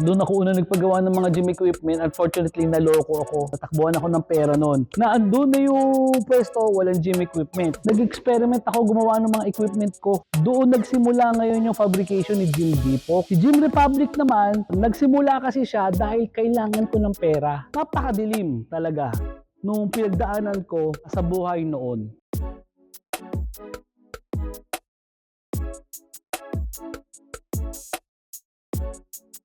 Doon ako una nagpagawa ng mga gym equipment. Unfortunately, naloko ako. Natakbuhan ako ng pera noon. Na andun na yung pwesto, walang gym equipment. Nag-experiment ako gumawa ng mga equipment ko. Doon nagsimula ngayon yung fabrication ni Gym Depot. Si Gym Republic naman, nagsimula kasi siya dahil kailangan ko ng pera. Napakadilim talaga nung pinagdaanan ko sa buhay noon.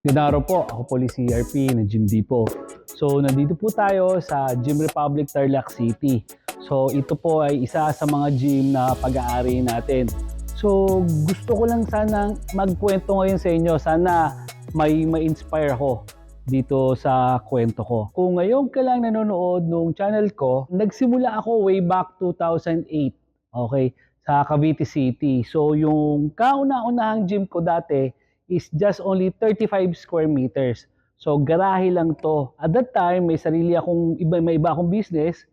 Gandang po, ako po si CRP ng Gym Depot. So, nandito po tayo sa Gym Republic Tarlac City. So, ito po ay isa sa mga gym na pag-aari natin. So, gusto ko lang sana magkwento ngayon sa inyo. Sana may ma-inspire ako dito sa kwento ko. Kung ngayon ka lang nanonood nung channel ko, nagsimula ako way back 2008. Okay? Sa Cavite City. So, yung kauna-unahang gym ko dati is just only 35 square meters. So, garahe lang to. At that time, may sarili akong, iba, may iba akong business.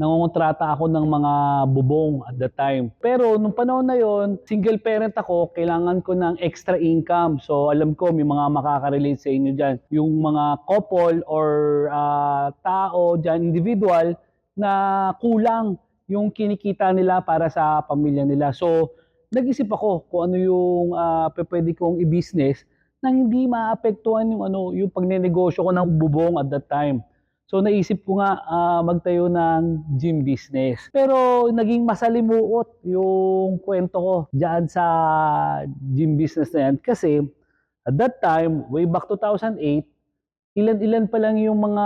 Nangungontrata ako ng mga bubong at that time. Pero nung panahon na yon, single parent ako, kailangan ko ng extra income. So alam ko may mga makaka-relate sa inyo dyan. Yung mga couple or ah, tao dyan, individual, na kulang yung kinikita nila para sa pamilya nila. So nag-isip ako kung ano yung pe- pwede kong i-business na hindi maapektuhan yung ano yung pagnenegosyo ko ng bubong at that time. So naisip ko nga ah, magtayo ng gym business. Pero naging masalimuot yung kwento ko diyan sa gym business na yan kasi at that time, way back 2008, ilan-ilan pa lang yung mga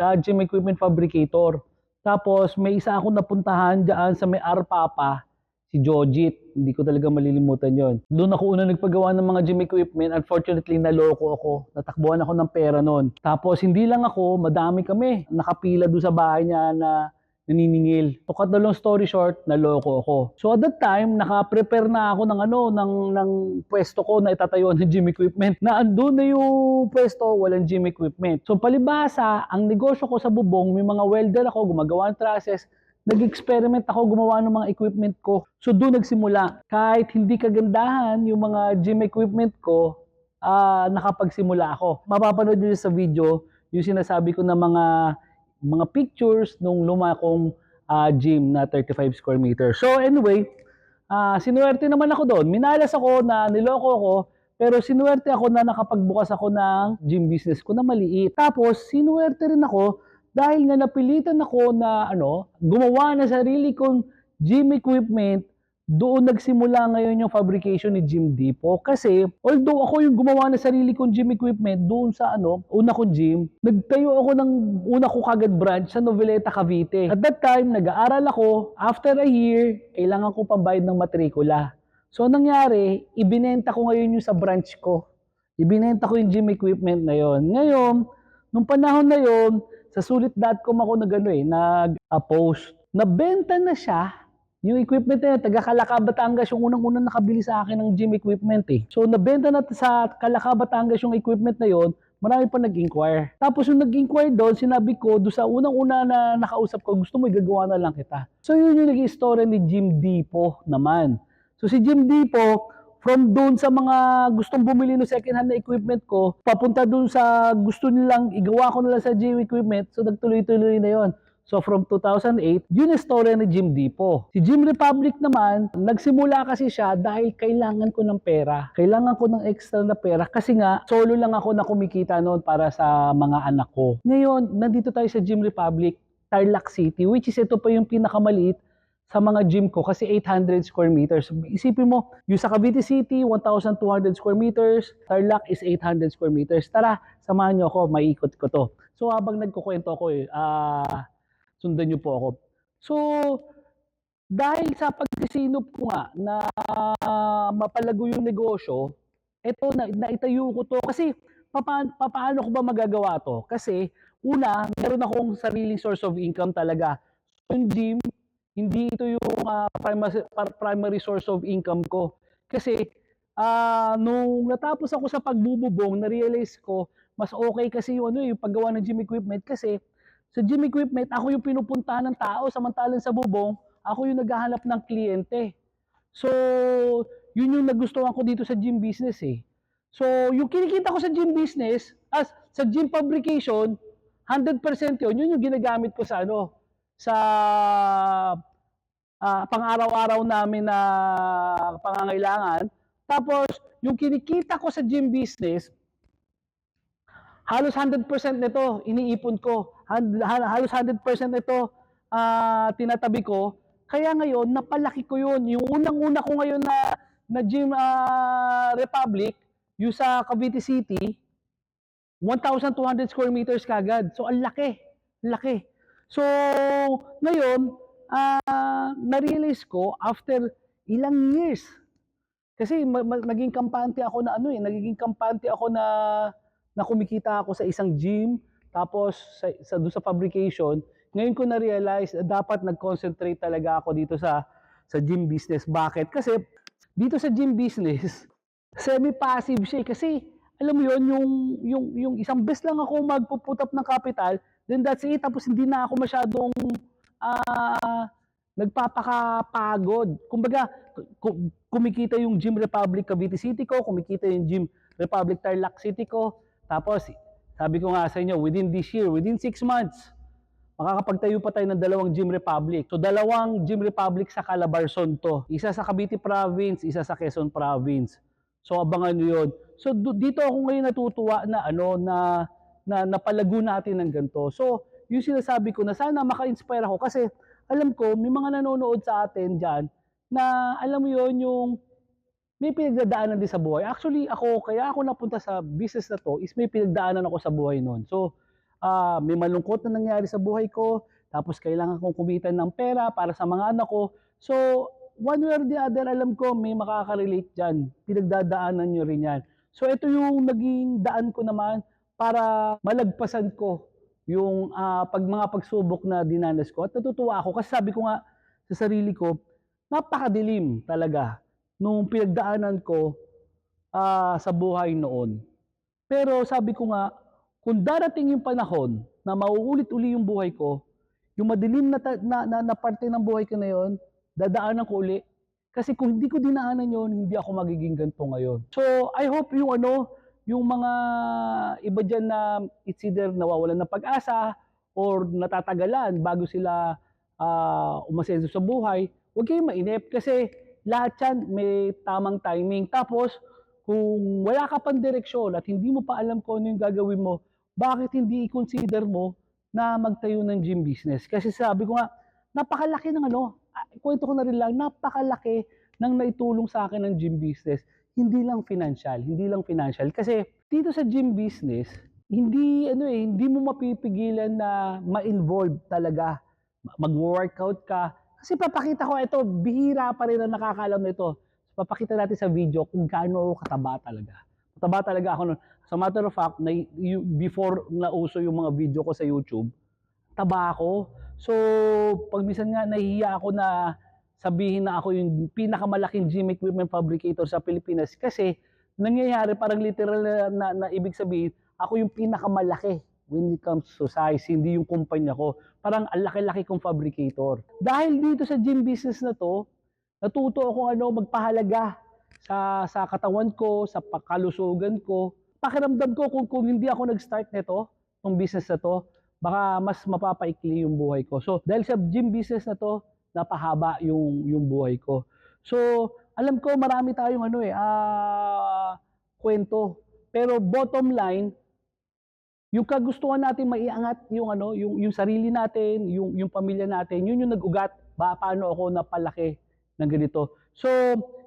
ah, gym equipment fabricator. Tapos may isa akong napuntahan diyan sa may Arpapa, si Jojit. Hindi ko talaga malilimutan yon. Doon ako una nagpagawa ng mga gym equipment. Unfortunately, naloko ako. Natakbuhan ako ng pera noon. Tapos hindi lang ako, madami kami. Nakapila doon sa bahay niya na naniningil. To cut the long story short, naloko ako. So at that time, naka-prepare na ako ng ano, ng, ng pwesto ko na itatayuan ng gym equipment. Na andun na yung pwesto, walang gym equipment. So palibasa, ang negosyo ko sa bubong, may mga welder ako, gumagawa ng trusses, nag-experiment ako gumawa ng mga equipment ko. So doon nagsimula. Kahit hindi kagandahan yung mga gym equipment ko, ah nakapagsimula ako. Mapapanood nyo sa video yung sinasabi ko na mga mga pictures nung luma kong ah, gym na 35 square meters. So anyway, ah sinuwerte naman ako doon. Minalas ako na niloko ako, pero sinuwerte ako na nakapagbukas ako ng gym business ko na maliit. Tapos sinuwerte rin ako dahil nga napilitan ako na ano, gumawa na sarili kong gym equipment, doon nagsimula ngayon yung fabrication ni Gym Depot. Kasi, although ako yung gumawa na sarili kong gym equipment doon sa ano, una kong gym, nagtayo ako ng una ko kagad branch sa Noveleta, Cavite. At that time, nag-aaral ako. After a year, kailangan ko pambayad ng matrikula. So, nangyari, ibinenta ko ngayon yung sa branch ko. Ibinenta ko yung gym equipment na yon. Ngayon, nung panahon na yon, sa sulit.com ako nag ano eh, nag-post. Nabenta na siya yung equipment na yun, taga Calaca, Batangas, yung unang-unang nakabili sa akin ng gym equipment eh. So, nabenta na sa Calaca, Batangas yung equipment na yon, marami pa nag-inquire. Tapos yung nag-inquire doon, sinabi ko, doon sa unang-una na nakausap ko, gusto mo, igagawa na lang kita. So, yun yung naging story ni Jim Depot naman. So, si Jim Depot, from doon sa mga gustong bumili ng second hand na equipment ko, papunta doon sa gusto nilang igawa ko nila sa gym equipment, so nagtuloy-tuloy na yon. So from 2008, yun yung story ni Gym Depot. Si Gym Republic naman, nagsimula kasi siya dahil kailangan ko ng pera. Kailangan ko ng extra na pera kasi nga solo lang ako na kumikita noon para sa mga anak ko. Ngayon, nandito tayo sa Gym Republic, Tarlac City, which is ito pa yung pinakamaliit sa mga gym ko kasi 800 square meters. Isipin mo, yung sa Cavite City, 1,200 square meters, Tarlac is 800 square meters. Tara, samahan nyo ako, maiikot ko to. So habang nagkukwento ako eh, ah, sundan nyo po ako. So, dahil sa pagsisinop ko nga na mapalago yung negosyo, eto na, naitayo ko to. Kasi, papa, papaano ko ba magagawa to? Kasi, una, meron akong sariling source of income talaga. Yung gym, hindi ito yung ah, primary, primary source of income ko. Kasi, ah nung natapos ako sa pagbububong, na-realize ko, mas okay kasi yung, ano, yung paggawa ng gym equipment kasi sa gym equipment, ako yung pinupuntahan ng tao, samantalang sa bubong, ako yung naghahanap ng kliyente. So, yun yung nagustuhan ko dito sa gym business eh. So, yung kinikita ko sa gym business, as sa gym fabrication, 100% yun, yun yung ginagamit ko sa ano, sa ah, pang-araw-araw namin na pangangailangan. Tapos, yung kinikita ko sa gym business, halos 100% nito iniipon ko. Halos 100% nito ah, tinatabi ko. Kaya ngayon, napalaki ko yun. Yung unang-una ko ngayon na, na gym ah, Republic, yung sa Cavite City, 1,200 square meters kagad. So, ang laki. Ang laki. So, ngayon, ah na-realize ko after ilang years. Kasi ma- ma- naging kampante ako na ano eh, nagiging kampante ako na na kumikita ako sa isang gym, tapos sa, sa doon sa fabrication. Ngayon ko na-realize na dapat nag-concentrate talaga ako dito sa sa gym business. Bakit? Kasi dito sa gym business, semi-passive siya eh. Kasi alam mo yon yung, yung, yung isang beses lang ako magpuput up ng capital, then that's it. Tapos hindi na ako masyadong ah nagpapakapagod. Kumbaga, ku- kumikita yung Gym Republic Cavite City ko, kumikita yung Gym Republic Tarlac City ko. Tapos, sabi ko nga sa inyo, within this year, within 6 months, makakapagtayo pa tayo ng dalawang Gym Republic. So, dalawang Gym Republic sa Calabarzon to. Isa sa Cavite Province, isa sa Quezon Province. So, abangan nyo yun. So, dito ako ngayon natutuwa na ano, na, na napalago natin ng ganito. So, yung sinasabi ko na sana maka-inspire ako kasi alam ko, may mga nanonood sa atin dyan na alam mo yon yung may pinagdadaanan din sa buhay. Actually, ako, kaya ako napunta sa business na to is may pinagdaanan ako sa buhay noon. So, ah may malungkot na nangyari sa buhay ko, tapos kailangan kong kumita ng pera para sa mga anak ko. So, one way or the other, alam ko may makaka-relate dyan. Pinagdadaanan nyo rin yan. So, ito yung naging daan ko naman para malagpasan ko yung ah, pag mga pagsubok na dinanas ko. At natutuwa ako kasi sabi ko nga sa sarili ko, napakadilim talaga nung pinagdaanan ko ah, sa buhay noon. Pero sabi ko nga, kung darating yung panahon na mauulit uli yung buhay ko, yung madilim na, na, na, na parte ng buhay ko na yon, dadaanan ko uli. Kasi kung hindi ko dinaanan yon, hindi ako magiging ganito ngayon. So, I hope yung ano, yung mga iba dyan na it's either nawawalan ng pag-asa or natatagalan bago sila ah, umasenso sa buhay, huwag kayong mainip kasi lahat yan may tamang timing. Tapos, kung wala ka pang direksyon at hindi mo pa alam kung ano yung gagawin mo, bakit hindi i-consider mo na magtayo ng gym business? Kasi sabi ko nga, napakalaki ng ano, ah, kwento ko na rin lang, napakalaki ng naitulong sa akin ng gym business. Hindi lang financial, hindi lang financial. Kasi dito sa gym business, hindi ano eh, hindi mo mapipigilan na ma-involve talaga. Mag-workout ka. Kasi papakita ko ito, bihira pa rin ang nakakaalam nito. Papakita natin sa video kung gaano kataba talaga. Kataba talaga ako nun. As matter of fact, na, before nauso yung mga video ko sa YouTube, taba ako. So, pag minsan nga nahihiya ako na sabihin na ako yung pinakamalaking gym equipment fabricator sa Pilipinas kasi nangyayari parang literal na, na, na ibig sabihin, ako yung pinakamalaki when it comes to size, hindi yung kumpanya ko. Parang ang laki-laki kong fabricator. Dahil dito sa gym business na to, natuto ako ano magpahalaga sa sa katawan ko, sa pakalusugan ko. Pakiramdam ko kung, kung hindi ako nag-start nito, tong business na to, baka mas mapapaikli yung buhay ko. So, dahil sa gym business na to, napahaba yung yung buhay ko. So, alam ko marami tayong ano eh, ah kwento. Pero bottom line, yung kagustuhan natin maiangat yung ano, yung yung sarili natin, yung yung pamilya natin, yun yung nag-ugat ba paano ako napalaki ng ganito. So,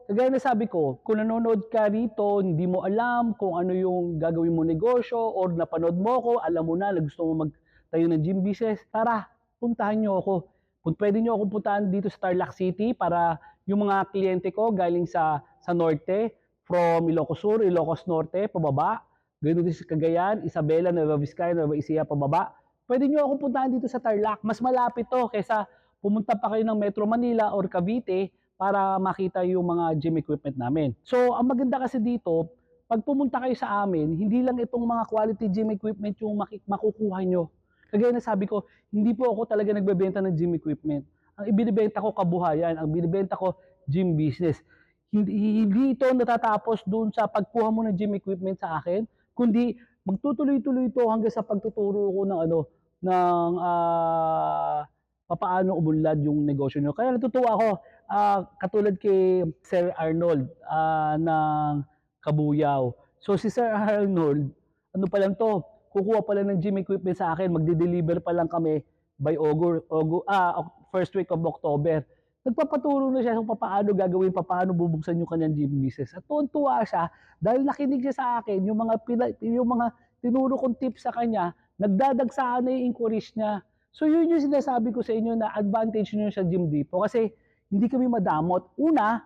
kagaya na sabi ko, kung nanonood ka rito, hindi mo alam kung ano yung gagawin mo negosyo or napanood mo ko, alam mo na na gusto mo magtayo ng gym business, tara, puntahan nyo ako. Kung pwede nyo akong puntahan dito sa Tarlac City para yung mga kliyente ko galing sa sa norte, from Ilocos Sur, Ilocos Norte, pababa, Ganun din sa Cagayan, Isabela, Nueva Vizcaya, Nueva Ecija, pababa. Pwede nyo akong puntahan dito sa Tarlac. Mas malapit to kaysa pumunta pa kayo ng Metro Manila or Cavite para makita yung mga gym equipment namin. So, ang maganda kasi dito, pag pumunta kayo sa amin, hindi lang itong mga quality gym equipment yung makukuha nyo. Kagaya na sabi ko, hindi po ako talaga nagbebenta ng gym equipment. Ang ibinibenta ko kabuhayan, ang binibenta ko gym business. hindi, hindi ito natatapos doon sa pagkuha mo ng gym equipment sa akin, kundi magtutuloy-tuloy ito hanggang sa pagtuturo ko ng ano, ng ah, papaano umunlad yung negosyo nyo. Kaya natutuwa ako, ah, katulad kay Sir Arnold ah, ng Kabuyaw. So si Sir Arnold, ano pa lang to, kukuha pa lang ng gym equipment sa akin, magde-deliver pa lang kami by August, August ah, first week of October. Nagpapaturo na siya kung paano gagawin, paano bubuksan yung kanyang gym business. At tuwan-tuwa siya dahil nakinig siya sa akin, yung mga, pila, yung mga tinuro kong tips sa kanya, nagdadagsaan na yung inquiries niya. So yun yung sinasabi ko sa inyo na advantage nyo sa Gym Depot kasi hindi kami madamot. Una,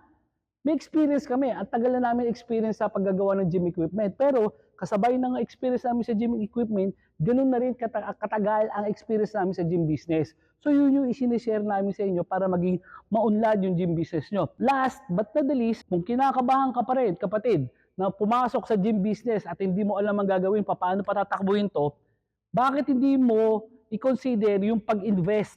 may experience kami. At tagal na namin experience sa paggagawa ng gym equipment. Pero kasabay ng experience namin sa gym equipment, ganun na rin kata- katagal ang experience namin sa gym business. So yun yung isinishare namin sa inyo para maging maunlad yung gym business nyo. Last but not the least, kung kinakabahan ka pa rin, kapatid, na pumasok sa gym business at hindi mo alam ang gagawin, paano patatakbuhin to, bakit hindi mo i-consider yung pag-invest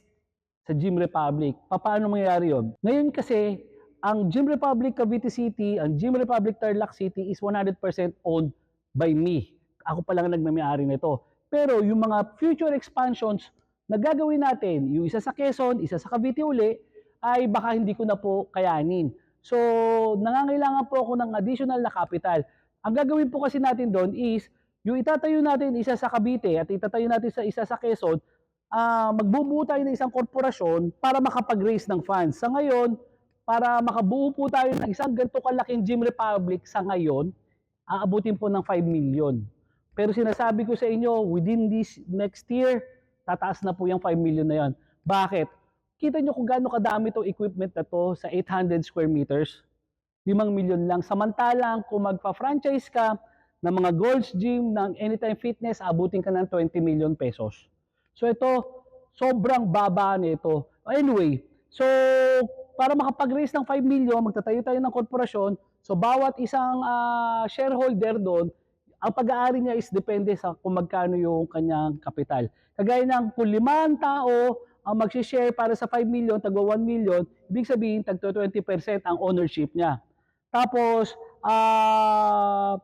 sa Gym Republic? Paano mangyayari yon? Ngayon kasi, ang Gym Republic Cavite City, ang Gym Republic Tarlac City is 100% owned by me. Ako pa lang ang nagmamayari nito. Pero yung mga future expansions na gagawin natin, yung isa sa Quezon, isa sa Cavite uli, ay baka hindi ko na po kayanin. So, nangangailangan po ako ng additional na capital. Ang gagawin po kasi natin doon is, yung itatayo natin isa sa Cavite at itatayo natin sa isa sa Quezon, ah magbubuo tayo ng isang korporasyon para makapag-raise ng funds. Sa ngayon, para makabuo po tayo ng isang ganito kalaking Gym Republic sa ngayon, aabutin po ng 5 million. Pero sinasabi ko sa inyo, within this next year, tataas na po yung 5 million na yan. Bakit? Kita nyo kung gaano kadami itong equipment na to sa 800 square meters. 5 million lang. Samantalang kung magpa-franchise ka ng mga Gold's Gym, ng Anytime Fitness, abutin ka ng 20 million pesos. So ito, sobrang baba nito. Anyway, so para makapag-raise ng 5 million, magtatayo tayo ng korporasyon. So bawat isang ah, shareholder doon, ang pag-aari niya is depende sa kung magkano yung kanyang kapital. Kagaya ng kung limang tao ang mag-share para sa 5 million, tagwa 1 million, ibig sabihin tagto 20% ang ownership niya. Tapos, ah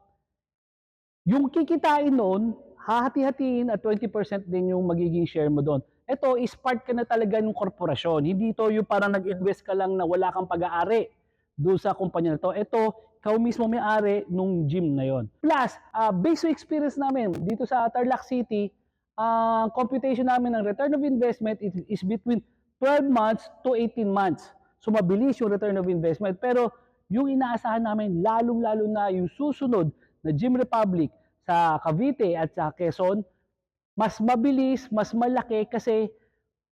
yung kikitain noon, hahati-hatiin at 20% din yung magiging share mo doon. Ito, is part ka na talaga ng korporasyon. Hindi ito yung parang nag-invest ka lang na wala kang pag-aari doon sa kumpanya na to. Ito, ikaw mismo may-ari nung gym na yon. Plus, uh, based sa experience namin dito sa Tarlac City, ang computation namin ng return of investment is, is between 12 months to 18 months. So mabilis yung return of investment. Pero yung inaasahan namin, lalong-lalo na yung susunod na Gym Republic sa Cavite at sa Quezon, mas mabilis, mas malaki kasi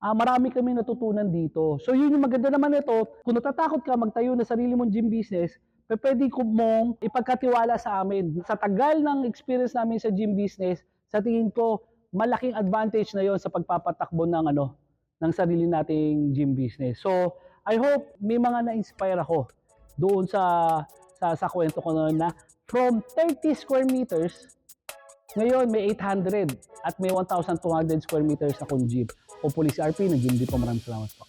ah, marami kami natutunan dito. So yun yung maganda naman nito, kung natatakot ka magtayo na sarili mong gym business, pwede ko mong ipagkatiwala sa amin. Sa tagal ng experience namin sa gym business, sa tingin ko, malaking advantage na yon sa pagpapatakbo ng ano ng sarili nating gym business. So, I hope may mga na-inspire ako doon sa sa sa kwento ko noon na from 30 square meters ngayon may 800 at may 1,200 square meters akong gym. O Police RP, din po. Maraming salamat po.